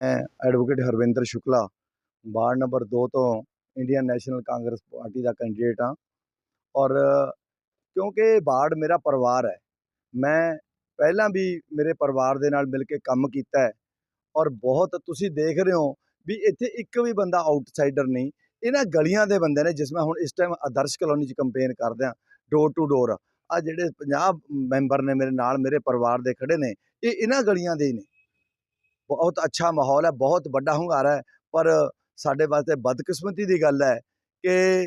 ਮੈਂ advocate Harvinder Shukla, ward number 2 ਤੋਂ Indian National Congress party ਦਾ ਕੈਂਡੀਡੇਟ ਹਾਂ। ਔਰ ਕਿਉਂਕਿ ਵਾਰਡ ਮੇਰਾ ਪਰਿਵਾਰ ਹੈ, ਮੈਂ ਪਹਿਲਾਂ ਵੀ ਮੇਰੇ ਪਰਿਵਾਰ ਦੇ ਨਾਲ ਮਿਲ ਕੇ ਕੰਮ ਕੀਤਾ ਹੈ। ਔਰ ਬਹੁਤ ਤੁਸੀਂ ਦੇਖ ਰਹੇ ਹੋ ਵੀ ਇੱਥੇ ਇੱਕ ਵੀ ਬੰਦਾ ਆਊਟਸਾਈਡਰ ਨਹੀਂ, ਇਹਨਾਂ ਗਲੀਆਂ ਦੇ ਬੰਦੇ ਨੇ ਜਿਸ ਮੈਂ ਹੁਣ ਇਸ ਟਾਈਮ ਆਦਰਸ਼ ਕਲੋਨੀ 'ਚ ਕੰਪੇਨ ਕਰਦਿਆਂ ਡੋਰ ਟੂ ਡੋਰ ਆ ਜਿਹੜੇ 50 ਮੈਂਬਰ ਨੇ ਮੇਰੇ ਨਾਲ ਮੇਰੇ ਪਰਿਵਾਰ ਦੇ ਖੜੇ ਨੇ, ਇਹ ਇਹਨਾਂ ਗਲੀਆਂ ਦੇ ਹੀ ਨੇ। ਬਹੁਤ ਅੱਛਾ ਮਾਹੌਲ ਹੈ, ਬਹੁਤ ਵੱਡਾ ਹੁੰਗਾਰਾ ਹੈ, ਪਰ ਸਾਡੇ ਵਾਸਤੇ ਬਦਕਿਸਮਤੀ ਦੀ ਗੱਲ ਹੈ ਕਿ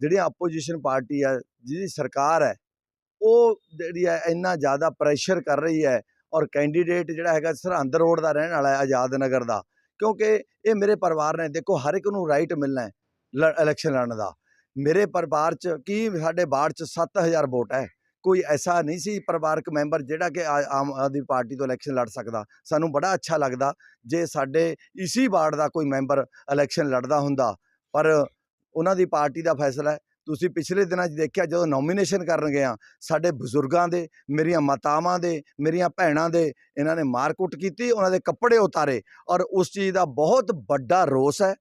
ਜਿਹੜੀ ਆਪੋਜੀਸ਼ਨ ਪਾਰਟੀ ਹੈ, ਜਿਹਦੀ ਸਰਕਾਰ ਹੈ, ਉਹ ਜਿਹੜੀ ਹੈ ਇੰਨਾ ਜ਼ਿਆਦਾ ਪ੍ਰੈਸ਼ਰ ਕਰ ਰਹੀ ਹੈ ਔਰ ਕੈਂਡੀਡੇਟ ਜਿਹੜਾ ਹੈਗਾ ਸਰਹੰਦ ਰੋਡ ਦਾ ਰਹਿਣ ਵਾਲਾ ਹੈ ਆਜ਼ਾਦ ਨਗਰ ਦਾ, ਕਿਉਂਕਿ ਇਹ ਮੇਰੇ ਪਰਿਵਾਰ ਨੇ, ਦੇਖੋ ਹਰ ਇੱਕ ਨੂੰ ਰਾਈਟ ਮਿਲਣਾ ਹੈ ਲ- ਇਲੈਕਸ਼ਨ ਲੜਨ ਦਾ, ਮੇਰੇ ਪਰਿਵਾਰ 'ਚ ਕੀ ਸਾਡੇ ਬਾੜ 'ਚ 7000 ਵੋਟ ਹੈ। ਕੋਈ ਐਸਾ ਨਹੀਂ ਸੀ ਪਰਿਵਾਰਕ ਮੈਂਬਰ ਜਿਹੜਾ ਕਿ ਆਮ ਆਦਮੀ ਪਾਰਟੀ ਤੋਂ ਇਲੈਕਸ਼ਨ ਲੜ ਸਕਦਾ। ਸਾਨੂੰ ਬੜਾ ਅੱਛਾ ਲੱਗਦਾ ਜੇ ਸਾਡੇ ਇਸੀ ਵਾਰਡ ਦਾ ਕੋਈ ਮੈਂਬਰ ਇਲੈਕਸ਼ਨ ਲੜਦਾ ਹੁੰਦਾ। ਪਰ ਉਹਨਾਂ ਦੀ ਪਾਰਟੀ ਦਾ ਫੈਸਲਾ ਹੈ। ਤੁਸੀਂ ਪਿਛਲੇ ਦਿਨਾਂ 'ਚ ਦੇਖਿਆ ਜਦੋਂ ਨੋਮੀਨੇਸ਼ਨ ਕਰਨ ਗਿਆ ਸਾਡੇ ਬਜ਼ੁਰਗਾਂ ਦੇ, ਮੇਰੀਆਂ ਮਾਤਾਵਾਂ ਦੇ, ਮੇਰੀਆਂ ਭੈਣਾਂ ਦੇ, ਇਹਨਾਂ ਨੇ ਮਾਰਕੁੱਟ ਕੀਤੀ, ਉਹਨਾਂ ਦੇ ਕੱਪੜੇ ਉਤਾਰੇ ਔਰ ਉਸ ਚੀਜ਼ ਦਾ ਬਹੁਤ ਵੱਡਾ ਰੋਸ ਹੈ।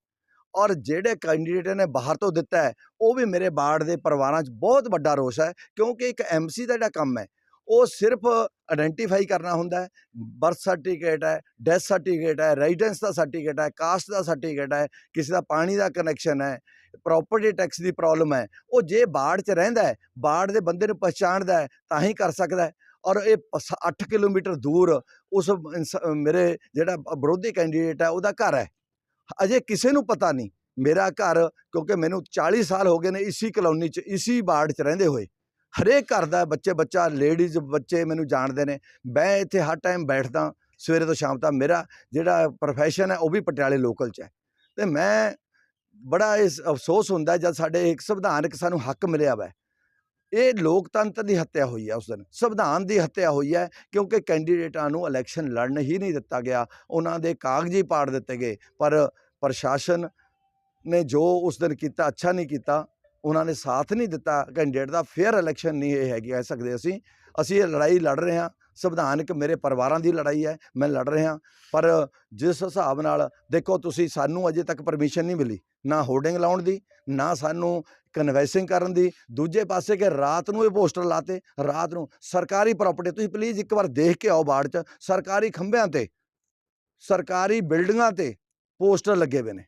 ਔਰ ਜਿਹੜੇ ਕੈਂਡੀਡੇਟ ਨੇ ਬਾਹਰ ਤੋਂ ਦਿੱਤਾ ਹੈ, ਉਹ ਵੀ ਮੇਰੇ ਬਾੜ ਦੇ ਪਰਿਵਾਰਾਂ 'ਚ ਬਹੁਤ ਵੱਡਾ ਰੋਸ ਹੈ, ਕਿਉਂਕਿ ਇੱਕ ਐਮਸੀ ਦਾ ਜਿਹੜਾ ਕੰਮ ਹੈ, ਉਹ ਸਿਰਫ ਆਇਡੈਂਟੀਫਾਈ ਕਰਨਾ ਹੁੰਦਾ ਹੈ ਬਰਥ ਸਰਟੀਫਿਕੇਟ ਹੈ ਡੈਥ ਸਰਟੀਫਿਕੇਟ ਹੈ ਰੈਜ਼ੀਡੈਂਸ ਦਾ ਸਰਟੀਫਿਕੇਟ ਹੈ ਕਾਸਟ ਦਾ ਸਰਟੀਫਿਕੇਟ ਹੈ, ਕਿਸੇ ਦਾ ਪਾਣੀ ਦਾ ਕਨੈਕਸ਼ਨ ਹੈ ਪ੍ਰਾਪਰਟੀ ਟੈਕਸ ਦੀ ਪ੍ਰੋਬਲਮ ਹੈ, ਉਹ ਜੇ ਬਾੜ 'ਚ ਰਹਿੰਦਾ ਹੈ, ਬਾੜ ਦੇ ਬੰਦੇ ਨੂੰ ਪਛਾਣਦਾ ਹੈ, ਤਾਂ ਹੀ ਕਰ ਸਕਦਾ ਹੈ, ਔਰ ਇਹ 8 ਕਿਲੋਮੀਟਰ ਦੂਰ ਉਸ ਮੇਰੇ ਜਿਹੜਾ ਵਿਰੋਧੀ ਕੈਂਡੀਡੇਟ ਹੈ, ਉਹਦਾ ਘਰ ਹੈ। ਅਜੇ ਕਿਸੇ ਨੂੰ ਪਤਾ ਨਹੀਂ। ਮੇਰਾ ਘਰ, ਕਿਉਂਕਿ ਮੈਨੂੰ 40 ਸਾਲ ਹੋ ਗਏ ਨੇ ਇਸੀ ਕਲੋਨੀ 'ਚ, ਇਸੀ ਵਾਰਡ 'ਚ ਰਹਿੰਦੇ ਹੋਏ। ਹਰੇਕ ਘਰ ਦਾ ਬੱਚੇ ਬੱਚਾ ਲੇਡੀਜ਼ ਬੱਚੇ ਮੈਨੂੰ ਜਾਣਦੇ ਨੇ। ਮੈਂ ਇੱਥੇ ਹਰ ਟਾਈਮ ਬੈਠਦਾ, ਸਵੇਰੇ ਤੋਂ ਸ਼ਾਮ ਤੱਕ ਮੇਰਾ ਜਿਹੜਾ ਪ੍ਰੋਫੈਸ਼ਨ ਹੈ, ਉਹ ਵੀ ਪਟਿਆਲੇ ਲੋਕਲ 'ਚ ਹੈ। ਤੇ ਮੈਂ ਬੜਾ ਇਸ ਅਫਸੋਸ ਹੁੰਦਾ ਜਦ ਸਾਡੇ ਇੱਕ ਸੰਵਿਧਾਨਕ ਸਾਨੂੰ ਹੱਕ ਮਿਲਿਆ ਵਾ। ਇਹ ਲੋਕਤੰਤਰ ਦੀ ਹੱਤਿਆ ਹੋਈ ਹੈ ਉਸ ਦਿਨ। ਸੰਵਿਧਾਨ ਦੀ ਹੱਤਿਆ ਹੋਈ ਹੈ, ਕਿਉਂਕਿ ਕੈਂਡੀਡੇਟਾਂ ਨੂੰ ਇਲੈਕਸ਼ਨ ਲੜਨ ਹੀ ਨਹੀਂ ਦਿੱਤਾ ਗਿਆ। ਉਹਨਾਂ ਦੇ ਕਾਗਜ਼ੀ ਪਾੜ ਦਿੱਤੇ ਗਏ, ਪਰ ਪ੍ਰਸ਼ਾਸਨ ਨੇ ਜੋ ਉਸ ਦਿਨ ਕੀਤਾ, ਅੱਛਾ ਨਹੀਂ ਕੀਤਾ, ਉਹਨਾਂ ਨੇ ਸਾਥ ਨਹੀਂ ਦਿੱਤਾ ਕੈਂਡੀਡੇਟ ਦਾ ਫੇਅਰ ਇਲੈਕਸ਼ਨ ਨਹੀਂ ਇਹ ਹੈਗੀ, ਕਹਿ ਸਕਦੇ ਅਸੀਂ। ਅਸੀਂ ਇਹ ਲੜਾਈ ਲੜ ਰਹੇ ਹਾਂ, ਸੰਵਿਧਾਨਕ ਮੇਰੇ ਪਰਿਵਾਰਾਂ ਦੀ ਲੜਾਈ ਹੈ, ਮੈਂ ਲੜ ਰਿਹਾ ਪਰ ਜਿਸ ਹਿਸਾਬ ਨਾਲ ਦੇਖੋ ਤੁਸੀਂ, ਸਾਨੂੰ ਅਜੇ ਤੱਕ ਪਰਮਿਸ਼ਨ ਨਹੀਂ ਮਿਲੀ, ਨਾ ਹੋਰਡਿੰਗ ਲਾਉਣ ਦੀ, ਨਾ ਸਾਨੂੰ ਕਨਵੈਸਿੰਗ ਕਰਨ ਦੀ। ਦੂਜੇ ਪਾਸੇ ਕਿ ਰਾਤ ਨੂੰ ਇਹ ਪੋਸਟਰ ਲਾਤੇ, ਰਾਤ ਨੂੰ ਸਰਕਾਰੀ ਪ੍ਰਾਪਰਟੀ ਤੁਸੀਂ ਪਲੀਜ਼ ਇੱਕ ਵਾਰ ਦੇਖ ਕੇ ਆਓ ਬਾੜ 'ਚ, ਸਰਕਾਰੀ ਖੰਭਿਆਂ ਤੇ, ਸਰਕਾਰੀ ਬਿਲਡਿੰਗਾਂ ਤੇ ਪੋਸਟਰ ਲੱਗੇ ਹੋਏ ਨੇ।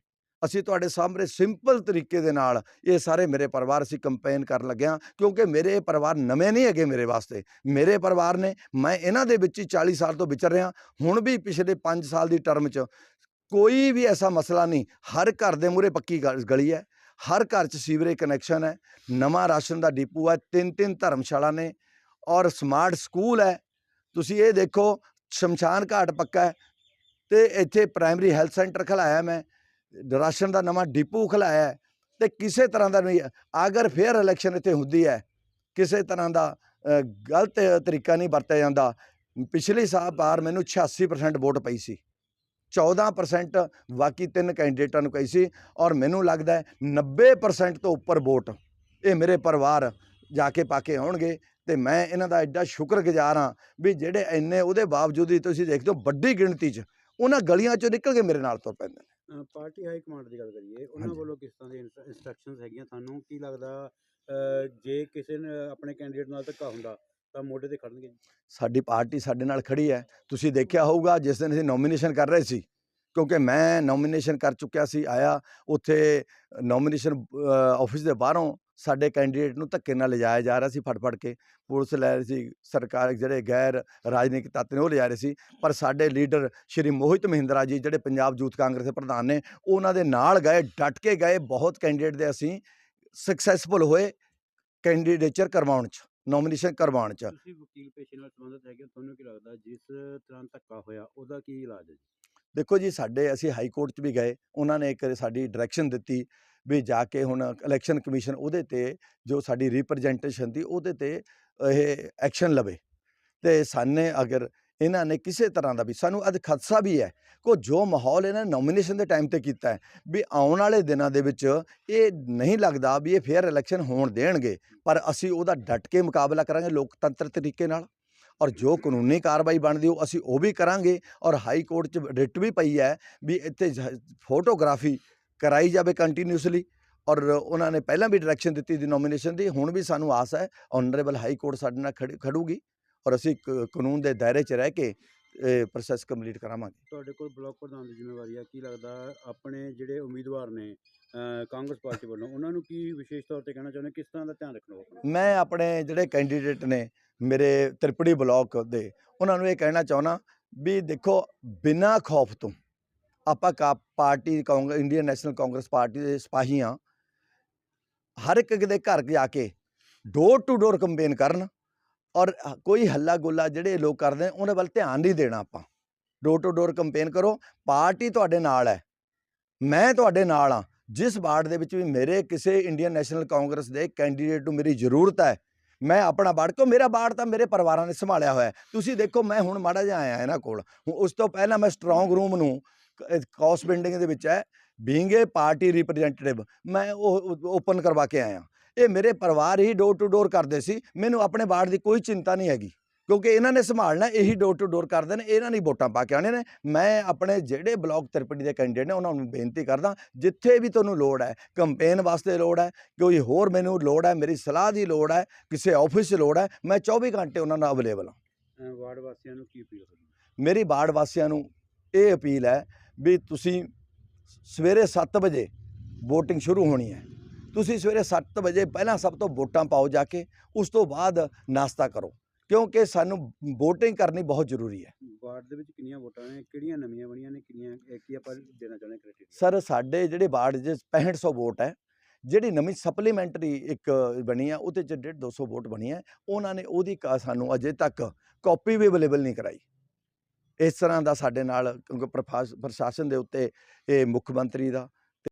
ਅਸੀਂ ਤੁਹਾਡੇ ਸਾਹਮਣੇ ਸਿੰਪਲ ਤਰੀਕੇ ਦੇ ਨਾਲ ਇਹ ਸਾਰੇ ਮੇਰੇ ਪਰਿਵਾਰ ਅਸੀਂ ਕੰਪੇਨ ਕਰਨ ਲੱਗਿਆ ਕਿਉਂਕਿ ਮੇਰੇ ਪਰਿਵਾਰ ਨਵੇਂ ਨਹੀਂ ਹੈਗੇ ਮੇਰੇ ਵਾਸਤੇ। ਮੇਰੇ ਪਰਿਵਾਰ ਨੇ, ਮੈਂ ਇਹਨਾਂ ਦੇ ਵਿੱਚ ਹੀ 40 ਸਾਲ ਤੋਂ ਵਿਚਰ ਰਿਹਾ, ਹੁਣ ਵੀ ਪਿਛਲੇ 5 ਸਾਲ ਦੀ ਟਰਮ 'ਚ ਕੋਈ ਵੀ ਐਸਾ ਮਸਲਾ ਨਹੀਂ, ਹਰ ਘਰ ਦੇ ਮੂਹਰੇ ਪੱਕੀ ਗ- ਗਲੀ ਹੈ, ਹਰ ਘਰ 'ਚ ਸੀਵਰੇਜ ਕਨੈਕਸ਼ਨ ਹੈ, ਨਵਾਂ ਰਾਸ਼ਨ ਦਾ ਡਿਪੂ ਹੈ ਤਿੰਨ ਤਿੰਨ ਧਰਮਸ਼ਾਲਾ ਨੇ ਔਰ ਸਮਾਰਟ ਸਕੂਲ ਹੈ। ਤੁਸੀਂ ਇਹ ਦੇਖੋ, ਸ਼ਮਸ਼ਾਨ ਘਾਟ ਪੱਕਾ ਹੈ ਤੇ ਇੱਥੇ ਪ੍ਰਾਇਮਰੀ ਹੈਲਥ ਸੈਂਟਰ ਖਲਾਇਆ ਮੈਂ, ਰਾਸ਼ਨ ਦਾ ਨਵਾਂ ਡਿਪੂ ਖਲਾਇਆ ਹੈ, ਤੇ ਕਿਸੇ ਤਰ੍ਹਾਂ ਦਾ ਨਹੀਂ, ਅਗਰ ਫੇਅਰ ਇਲੈਕਸ਼ਨ ਇੱਥੇ ਹੁੰਦੀ ਹੈ, ਕਿਸੇ ਤਰ੍ਹਾਂ ਦਾ ਗਲਤ ਤਰੀਕਾ ਨਹੀਂ ਵਰਤਿਆ ਜਾਂਦਾ, ਪਿਛਲੀ ਸਾਲ ਬਾਰ ਮੈਨੂੰ 86% ਵੋਟ ਪਈ ਸੀ 14% ਬਾਕੀ ਤਿੰਨ ਕੈਂਡੀਡੇਟਾਂ ਨੂੰ ਪਈ ਸੀ, ਔਰ ਮੈਨੂੰ ਲੱਗਦਾ ਹੈ 90% ਤੋਂ ਉੱਪਰ ਵੋਟ, ਇਹ ਮੇਰੇ ਪਰਿਵਾਰ ਜਾ ਕੇ ਪਾ ਕੇ ਆਉਣਗੇ, ਤੇ ਮੈਂ ਇਹਨਾਂ ਦਾ ਐਡਾ ਸ਼ੁਕਰਗੁਜ਼ਾਰ ਹਾਂ ਵੀ ਜਿਹੜੇ ਇੰਨੇ ਉਹਦੇ ਬਾਵਜੂਦ ਹੀ ਤੁਸੀਂ ਦੇਖਦੇ ਹੋ ਵੱਡੀ ਗਿਣਤੀ 'ਚ ਉਹਨਾਂ ਗਲੀਆਂ 'ਚੋਂ ਨਿਕਲ ਕੇ ਮੇਰੇ ਨਾਲ ਤੁਰ ਪੈਂਦੇ ਨੇ। ਪਾਰਟੀ ਹਾਈ ਕਮਾਂਡ ਦੀ ਗੱਲ ਕਰੀਏ ਉਹਨਾਂ। ਵੱਲੋਂ ਕਿਸ ਤਰ੍ਹਾਂ ਦੀ ਇਨਸਟਰਕਸ਼ਨਸ ਹੈਗੀਆਂ ਤੁਹਾਨੂੰ? ਕੀ ਲੱਗਦਾ ਜੇ ਕਿਸੇ ਨੇ ਆਪਣੇ ਕੈਂਡੀਡੇਟ ਨਾਲ ਧੱਕਾ ਹੁੰਦਾ ਤਾਂ ਮੋਢੇ ਤੇ ਖੜਨਗੇ ਸਾਡੀ ਪਾਰਟੀ ਸਾਡੇ ਨਾਲ ਖੜੀ ਹੈ। ਤੁਸੀਂ ਦੇਖਿਆ ਹੋਊਗਾ ਜਿਸ ਦਿਨ ਅਸੀਂ ਨੋਮੀਨੇਸ਼ਨ ਕਰ ਰਹੇ ਸੀ ਕਿਉਂਕਿ ਮੈਂ ਨੋਮੀਨੇਸ਼ਨ ਕਰ ਚੁੱਕਿਆ ਸੀ ਆਇਆ ਉੱਥੇ ਨੋਮੀਨੇਸ਼ਨ ਆਫਿਸ ਦੇ ਬਾਹਰੋਂ। ਸਾਡੇ ਕੈਂਡੀਡੇਟ ਨੂੰ ਧੱਕੇ ਨਾਲ ਲਿਜਾਇਆ ਜਾ ਰਿਹਾ ਸੀ ਫੜ ਫੜ ਕੇ। ਪੁਲਿਸ ਲੈ ਰਹੀ ਸੀ ਸਰਕਾਰ ਜਿਹੜੇ ਗੈਰ ਰਾਜਨੀਤਿਕ ਤੱਤ ਨੇ ਉਹ ਲਿਜਾ ਰਹੇ ਸੀ। ਪਰ ਸਾਡੇ ਲੀਡਰ ਸ਼੍ਰੀ ਮੋਹਿਤ ਮਹਿੰਦਰਾ ਜੀ ਜਿਹੜੇ ਪੰਜਾਬ ਯੂਥ ਕਾਂਗਰਸ ਦੇ ਪ੍ਰਧਾਨ ਨੇ ਉਹਨਾਂ ਦੇ ਨਾਲ ਗਏ ਡਟ ਕੇ ਗਏ ਬਹੁਤ ਕੈਂਡੀਡੇਟ ਦੇ ਅਸੀਂ ਸਕਸੈਸਫੁਲ ਹੋਏ ਕੈਂਡੀਡੇਚਰ ਕਰਵਾਉਣ ਚ ਨੋਮੀਨੇਸ਼ਨ ਕਰਵਾਉਣ ਚ। ਤੁਸੀਂ ਵਕੀਲ ਪੇਸ਼ੇ ਨਾਲ ਸੰਬੰਧਿਤ ਹੈਗੇ ਤੁਹਾਨੂੰ ਕੀ ਲੱਗਦਾ ਜਿਸ ਤਰ੍ਹਾਂ ਧੱਕਾ ਹੋਇਆ ਉਹਦਾ ਕੀ ਇਲਾਜ ਹੈ ਦੇਖੋ ਜੀ ਸਾਡੇ ਅਸੀਂ ਹਾਈ ਕੋਰਟ 'ਚ ਵੀ ਗਏ ਉਹਨਾਂ ਨੇ ਇੱਕ ਸਾਡੀ ਡਾਇਰੈਕਸ਼ਨ ਦਿੱਤੀ। ਵੀ ਜਾ ਕੇ ਹੁਣ ਇਲੈਕਸ਼ਨ ਕਮਿਸ਼ਨ ਉਹਦੇ ਤੇ ਜੋ ਸਾਡੀ ਰਿਪਰੈਜ਼ੈਂਟੇਸ਼ਨ ਦੀ ਉਹਦੇ ਤੇ, ਇਹ ਐਕਸ਼ਨ ਲਵੇ। ਤੇ ਸਾਨੇ ਅਗਰ ਇਹਨਾਂ ਨੇ ਕਿਸੇ ਤਰ੍ਹਾਂ ਦਾ ਵੀ, ਸਾਨੂੰ ਅੱਜ ਖਦਸ਼ਾ ਵੀ ਹੈ ਕੋ ਜੋ ਮਾਹੌਲ ਇਹਨਾਂ ਨੇ ਨੋਮੀਨੇਸ਼ਨ ਦੇ ਟਾਈਮ ਤੇ ਕੀਤਾ ਹੈ, ਵੀ ਆਉਣ ਵਾਲੇ ਦਿਨਾਂ ਦੇ ਵਿੱਚ ਇਹ ਨਹੀਂ ਲੱਗਦਾ ਵੀ ਇਹ ਫੇਅਰ ਇਲੈਕਸ਼ਨ ਹੋਣ ਦੇਣਗੇ, ਪਰ ਅਸੀਂ ਉਹਦਾ ਡਟ ਕੇ ਮੁਕਾਬਲਾ ਕਰਾਂਗੇ ਲੋਕਤੰਤਰ ਤਰੀਕੇ ਨਾਲ। ਔਰ ਜੋ ਕਾਨੂੰਨੀ ਕਾਰਵਾਈ ਬਣਦੀ ਉਹ ਅਸੀਂ ਉਹ ਵੀ ਕਰਾਂਗੇ। ਔਰ ਹਾਈ ਕੋਰਟ 'ਚ ਰਿਟ ਵੀ ਪਈ ਹੈ ਵੀ ਇੱਥੇ ਫੋਟੋਗ੍ਰਾਫੀ ਕਰਾਈ ਜਾਵੇ ਕੰਟੀਨਿਊਸਲੀ ਔਰ ਉਹਨਾਂ ਨੇ ਪਹਿਲਾਂ ਵੀ ਡਾਇਰੈਕਸ਼ਨ ਦਿੱਤੀ ਦੀ ਨੋਮੀਨੇਸ਼ਨ ਦੀ ਹੁਣ ਵੀ ਸਾਨੂੰ ਆਸ ਹੈ ਆਨਰੇਬਲ ਹਾਈ ਕੋਰਟ ਸਾਡੇ ਨਾਲ ਖੜੀ- ਖੜੂਗੀ ਔਰ ਅਸੀਂ ਕਾਨੂੰਨ ਦੇ ਦਾਇਰੇ 'ਚ ਰਹਿ ਕੇ ਇਹ ਪ੍ਰੋਸੈਸ ਕੰਪਲੀਟ ਕਰਾਵਾਂਗੇ। ਤੁਹਾਡੇ ਕੋਲ ਬਲਾਕ ਪ੍ਰਧਾਨ ਦੀ ਜ਼ਿੰਮੇਵਾਰੀ ਆ ਕੀ ਲੱਗਦਾ ਆਪਣੇ ਜਿਹੜੇ ਉਮੀਦਵਾਰ ਨੇ ਕਾਂਗਰਸ ਪਾਰਟੀ ਵੱਲੋਂ ਉਹਨਾਂ ਨੂੰ ਕੀ ਵਿਸ਼ੇਸ਼ ਤੌਰ ਤੇ ਕਹਿਣਾ ਚਾਹੁੰਦੇ ਕਿਸ ਤਰ੍ਹਾਂ ਦਾ ਧਿਆਨ ਰੱਖਣਾ ਆਪਣਾ ਮੈਂ ਆਪਣੇ ਜਿਹੜੇ ਕੈਂਡੀਡੇਟ ਨੇ ਮੇਰੇ ਤ੍ਰਿਪੜੀ ਬਲਾਕ ਦੇ ਉਹਨਾਂ ਨੂੰ ਇਹ ਕਹਿਣਾ ਚਾਹੁੰਦਾ ਵੀ ਦੇਖੋ ਬਿਨਾਂ ਖੌਫ ਤੋਂ ਆਪਾਂ ਕਾ party Congress Indian National Congress party ਦੇ ਸਿਪਾਹੀ ਹਾਂ ਹਰ ਇੱਕ ਦੇ ਘਰ ਜਾ ਕੇ ਡੋਰ ਟੂ ਡੋਰ ਕੰਪੇਨ ਕਰਨ ਔਰ ਕੋਈ ਹੱਲਾ ਗੁੱਲਾ ਜਿਹੜੇ ਲੋਕ ਕਰਦੇ ਉਹਨਾਂ ਵੱਲ ਧਿਆਨ ਨਹੀਂ ਦੇਣਾ ਆਪਾਂ। ਡੋਰ ਟੂ ਡੋਰ ਕੰਪੇਨ ਕਰੋ, ਪਾਰਟੀ ਤੁਹਾਡੇ ਨਾਲ ਹੈ, ਮੈਂ ਤੁਹਾਡੇ ਨਾਲ ਹਾਂ। ਜਿਸ ਵਾਰਡ ਦੇ ਵਿੱਚ ਵੀ ਮੇਰੇ ਕਿਸੇ ਇੰਡੀਅਨ ਨੈਸ਼ਨਲ ਕਾਂਗਰਸ ਦੇ ਕੈਂਡੀਡੇਟ ਨੂੰ ਮੇਰੀ ਜ਼ਰੂਰਤ ਹੈ, ਮੈਂ ਆਪਣਾ ਵਾਰਡ, ਕਿਉਂ ਮੇਰਾ ਵਾਰਡ ਤਾਂ ਮੇਰੇ ਪਰਿਵਾਰਾਂ ਨੇ ਸੰਭਾਲਿਆ ਹੋਇਆ ਤੁਸੀਂ ਦੇਖੋ, ਮੈਂ ਹੁਣ ਮਾੜਾ ਜਿਹਾ ਆਇਆ ਇਹਨਾਂ ਕੋਲ। ਹੁਣ ਉਸ ਤੋਂ ਪਹਿਲਾਂ ਮੈਂ ਸਟਰੋਂਗ ਰੂਮ ਨੂੰ ਕਾਸ ਬਿਲਡਿੰਗ ਦੇ ਵਿੱਚ ਹੈ ਬੀਇੰਗ ਏ ਪਾਰਟੀ ਰਿਪਰੈਜ਼ੈਂਟੇਟਿਵ ਮੈਂ ਉਹ ਓਪਨ ਕਰਵਾ ਕੇ ਆਇਆ। ਇਹ ਮੇਰੇ ਪਰਿਵਾਰ ਹੀ ਡੋਰ ਟੂ ਡੋਰ ਕਰਦੇ ਸੀ ਮੈਨੂੰ ਆਪਣੇ ਵਾਰਡ ਦੀ ਕੋਈ ਚਿੰਤਾ ਨਹੀਂ ਹੈਗੀ ਕਿਉਂਕਿ ਇਹਨਾਂ ਨੇ ਸੰਭਾਲਣਾ ਇਹੀ ਡੋਰ ਟੂ ਡੋਰ ਕਰਦੇ ਨੇ ਇਹਨਾਂ ਨੇ ਵੋਟਾਂ ਪਾ ਕੇ ਆਉਣੇ ਨੇ। ਮੈਂ ਆਪਣੇ ਜਿਹੜੇ ਬਲਾਕ ਤਿਰਪੜੀ ਦੇ ਕੈਂਡੀਡੇਟ ਨੇ ਉਹਨਾਂ ਨੂੰ ਬੇਨਤੀ ਕਰਦਾ ਜਿੱਥੇ ਵੀ ਤੁਹਾਨੂੰ ਲੋੜ ਹੈ ਕੰਪੇਨ ਵਾਸਤੇ ਲੋੜ ਹੈ ਕੋਈ ਹੋਰ ਮੈਨੂੰ ਲੋੜ ਹੈ ਮੇਰੀ ਸਲਾਹ ਦੀ ਲੋੜ ਹੈ ਕਿਸੇ ਆਫਿਸ 'ਚ ਲੋੜ ਹੈ ਮੈਂ 24 ਘੰਟੇ ਉਹਨਾਂ ਨਾਲ ਅਵੇਲੇਬਲ ਹਾਂ। ਵਾਰਡ ਵਾਸੀਆਂ ਨੂੰ ਕੀ ਅਪੀਲ ਮੇਰੀ ਵਾਰਡ ਵਾਸੀਆਂ ਨੂੰ ਇਹ ਅਪੀਲ ਹੈ ਵੀ ਤੁਸੀਂ ਸਵੇਰੇ 7 ਵਜੇ VOTING ਸ਼ੁਰੂ ਹੋਣੀ ਹੈ। ਤੁਸੀਂ ਸਵੇਰੇ 7 ਵਜੇ ਪਹਿਲਾਂ ਸਭ ਤੋਂ ਵੋਟਾਂ ਪਾਓ ਜਾ ਕੇ ਉਸ ਤੋਂ ਬਾਅਦ ਨਾਸ਼ਤਾ ਕਰੋ ਕਿਉਂਕਿ ਸਾਨੂੰ VOTING ਕਰਨੀ ਬਹੁਤ ਜ਼ਰੂਰੀ ਹੈ। ਵਾਰਡ ਦੇ ਵਿੱਚ ਕਿੰਨੀਆਂ ਵੋਟਾਂ ਨੇ ਕਿਹੜੀਆਂ ਨਵੀਆਂ ਬਣੀਆਂ ਨੇ ਕਿੰਨੀਆਂ ਕੀ ਆਪਾਂ ਦੇਣਾ ਚਾਹੁੰਦੇ ਕ੍ਰਾਈਟੇਰੀਆ ਸਰ ਸਾਡੇ ਜਿਹੜੇ ਵਾਰਡ 'ਚ 6500 ਵੋਟ ਹੈ ਜਿਹੜੀ ਨਵੀਂ ਸਪਲੀਮੈਂਟਰੀ ਇੱਕ ਬਣੀ ਆ ਉਹਦੇ 'ਚ 150 200 ਵੋਟ ਬਣੀ ਹੈ ਉਹਨਾਂ ਨੇ ਉਹਦੀ ਸਾਨੂੰ ਅਜੇ ਤੱਕ ਕਾਪੀ ਵੀ ਅਵੇਲੇਬਲ ਨਹੀਂ ਕਰਾਈ। ਇਸ ਤਰ੍ਹਾਂ ਦਾ ਸਾਡੇ ਨਾਲ ਕਿਉਂਕਿ ਪ੍ਰਫਾਸ- ਪ੍ਰਸ਼ਾਸਨ ਦੇ ਉੱਤੇ ਇਹ ਮੁੱਖ ਮੰਤਰੀ ਦਾ